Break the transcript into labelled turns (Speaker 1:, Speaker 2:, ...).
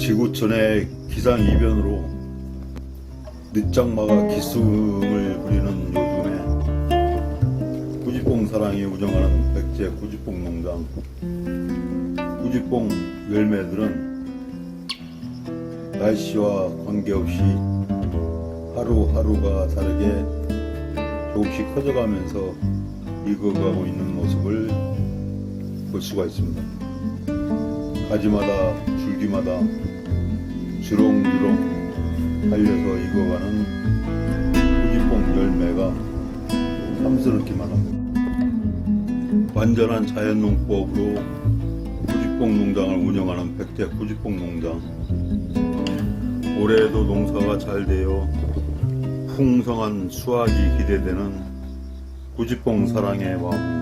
Speaker 1: 지구촌의 기상이변으로 늦장마가 기승을 부리는 요즘에 구지뽕 사랑이 운영하는 백제 구지뽕 농장 구지뽕 열매들은 날씨와 관계없이 하루하루가 다르게 조금씩 커져가면서 익어가고 있는 모습을 볼 수가 있습니다. 가지마다 줄기마다 주렁주렁 달려서 익어가는 후지뽕 열매가 탐스럽기만 합니다. 완전한 자연농법으로 후지뽕 농장을 운영하는 백제 후지뽕 농장. 올해에도 농사가 잘 되어 풍성한 수확이 기대되는 후지뽕 사랑의 마음